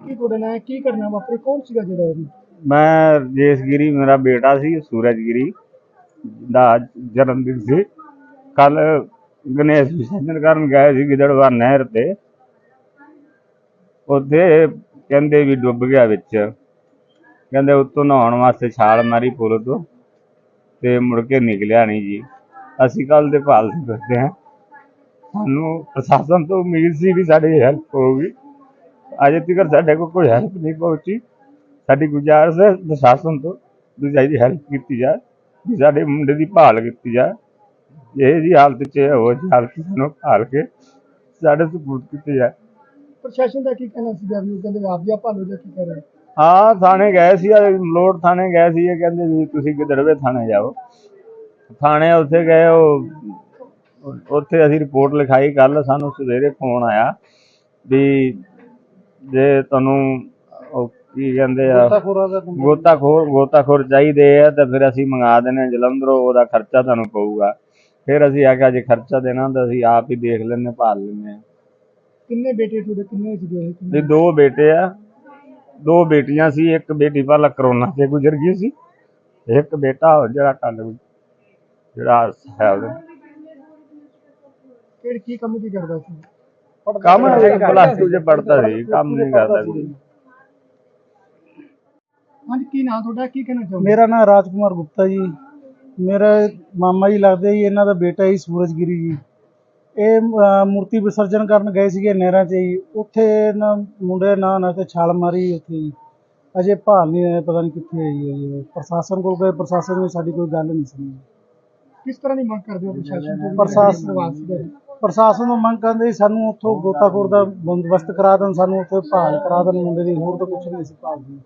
ਕੀ ਤੁਹਾਡਾ ਨਾਂ ਹੈ? ਕੀ ਕਰਨਾ ਵਾਪਰੇ? ਕੌਣ ਸੀਗਾ ਜਿਹੜਾ ਉਹ? ਵੀ? ਮੈਂ ਜੇਸਗਿਰੀ ਮੇਰਾ ਬੇਟਾ ਸੀ ਕੱਲ ਗਏ ਸੀ ਗਿੱਦੜਵਾ ਨਹਿਰ ਤੇ। ਉੱਥੇ ਕਹਿੰਦੇ ਵੀ ਡੁੱਬ ਗਿਆ ਵਿੱਚ। ਕਹਿੰਦੇ ਉੱਤੋਂ ਨਹਾਉਣ ਵਾਸਤੇ ਛਾਲ ਮਾਰੀ ਪੁਲ ਤੋਂ ਤੇ ਮੁੜ ਕੇ ਨਿਕਲਿਆ ਨਹੀਂ ਜੀ। ਅਸੀਂ ਕੱਲ ਦੇ ਭਾਲ ਕਰਦੇ ਹਾਂ। ਸਾਨੂੰ ਪ੍ਰਸ਼ਾਸਨ ਤੋਂ ਉਮੀਦ ਸੀ ਵੀ ਸਾਡੀ ਹੈਲਪ ਹੋਊਗੀ। ਅਜੇ ਤੱਕ ਸਾਡੇ ਕੋਲ ਕੋਈ ਹੈਲਪ ਨਹੀਂ ਪਹੁੰਚੀ। ਸਾਡੀ ਗੁਜ਼ਾਰਿਸ਼ ਹੈ ਪ੍ਰਸ਼ਾਸਨ ਤੋਂ ਵੀ ਸਾਡੀ ਹੈਲਪ ਕੀਤੀ ਜਾਏ ਵੀ ਸਾਡੇ ਮੁੰਡੇ ਦੀ ਭਾਲ ਕੀਤੀ ਜਾਏ। ਇਹ ਜੀ ਹਾਲਤ 'ਚ ਹੋ ਜੀ ਹਾਲਤ ਨੂੰ ਭਾਲ ਕੇ ਸਾਡੇ ਸਪੋਰਟ ਕੀਤੀ ਜਾਏ। ਪ੍ਰਸ਼ਾਸਨ ਦਾ ਕੀ ਕਹਿਣਾ ਸੀਗਾ ਵੀ ਉਹ ਕਹਿੰਦੇ ਆਪ ਜੀ ਭਾਲੋ ਜਾਂ ਕੀ ਕਰ ਰਹੇ ਹਾਂ? ਥਾਣੇ ਗਏ ਸੀ ਮਲੋਟ ਥਾਣੇ ਗਏ ਸੀ ਇਹ ਕਹਿੰਦੇ ਵੀ ਤੁਸੀਂ ਗਿੱਦੜਵੇ ਥਾਣੇ ਜਾਓ। ਥਾਣੇ ਉੱਥੇ ਗਏ ਉਹ ਉੱਥੇ ਅਸੀਂ ਰਿਪੋਰਟ ਲਿਖਾਈ ਕੱਲ ਸਾਨੂੰ ਸਵੇਰੇ ਫੋਨ ਆਇਆ ਵੀ ਜੇ ਤੁਹਾਨੂੰ ਉਹ ਕੀ ਕਹਿੰਦੇ ਆ ਗੋਤਾਖੋਰ ਗੋਤਾਖੋਰ ਚਾਹੀਦੇ ਆ ਤਾਂ ਫਿਰ ਅਸੀਂ ਮੰਗਾ ਹਾਂ ਜਲੰਧਰੋਂ ਉਹਦਾ ਖਰਚਾ ਤੁਹਾਨੂੰ ਪਊਗਾ। ਫਿਰ ਅਸੀਂ ਆਖਿਆ ਜੇ ਖਰਚਾ ਦੇਣਾ ਤਾਂ ਅਸੀਂ ਆਪ ਹੀ ਦੇਖ ਲੈਂਦੇ ਭਾਲ ਹਾਂ ਕਿੰਨੇ ਬੇਟੇ ਤੁਹਾਡੇ ਕਿੰਨੇ ਸੀਗੇ? ਤੇ ਦੋ ਬੇਟੇ ਆ। ਦੋ ਬੇਟੀਆਂ ਸੀ ਇੱਕ ਬੇਟੀ ਪਹਿਲਾਂ ਕਰੋਨਾ 'ਚ ਗੁਜ਼ਰ ਗਈ ਸੀ ਇੱਕ ਬੇਟਾ ਜਿਹੜਾ ਕੱਲ ਜਿਹੜਾ ਹੈ ਉਹਦੇ। ਕਿਹੜੀ ਕੀ ਕੰਮ ਕੀ ਕਰਦਾ ਸੀ? ਕੰਮ ਪਲੱਸ 2 ਚ ਪੜਦਾ ਸੀ ਕੰਮ ਨਹੀਂ ਕਰਦਾ ਕੋਈ ਹਾਂਜੀ ਕੀ ਨਾਮ ਤੁਹਾਡਾ? ਕੀ ਕਹਿਣਾ ਚਾਹੁੰਦੇ ਮੇਰਾ ਨਾਮ ਰਾਜਕੁਮਾਰ ਗੁਪਤਾ ਜੀ। ਮੇਰਾ ਮਾਮਾ ਜੀ ਲੱਗਦੇ ਜੀ ਇਹਨਾਂ ਦਾ ਬੇਟਾ ਜੀ ਸੂਰਜਗਿਰੀ ਜੀ। ਇਹ ਮੂਰਤੀ ਵਿਸਰਜਨ ਕਰਨ ਗਏ ਸੀਗੇ ਨਹਿਰਾਂ 'ਚ ਜੀ। ਉੱਥੇ ਨਾ ਮੁੰਡੇ ਨਾਲ ਨਾ ਤੇ ਛਾਲ ਮਾਰੀ ਉੱਥੇ ਜੀ। ਅਜੇ ਭਾਲ ਨਹੀਂ ਆਇਆ ਪਤਾ ਨਹੀਂ ਕਿੱਥੇ ਹੈ ਜੀ। ਇਹ। ਪ੍ਰਸ਼ਾਸਨ ਕੋਲ ਗਏ ਪ੍ਰਸ਼ਾਸਨ ਨੇ ਸਾਡੀ ਕੋਈ ਗੱਲ ਨਹੀਂ ਸੁਣੀ। ਕਿਸ ਤਰ੍ਹਾਂ ਦੀ ਮੰਗ ਕਰਦੇ ਹੋ ਪ੍ਰਸ਼ਾਸਨ ਤੋਂ? ਪ੍ਰਸ਼ਾਸਨ- ਇਹ? ਪ੍ਰਸ਼ਾਸਨ ਨੂੰ ਮੰਗ ਕਰਦੇ ਸਾਨੂੰ ਉੱਥੋਂ ਗੋਤਾਖੋਰ ਦਾ ਬੰਦੋਬਸਤ ਕਰਾ ਦੇਣ ਸਾਨੂੰ ਉੱਥੇ ਭਾਲ ਕਰਾ ਦੇਣ ਮੁੰਡੇ ਦੀ ਹੋਰ ਤਾਂ ਕੁਝ ਨਹੀਂ ਸੀ ਭਾਲ ਦੀ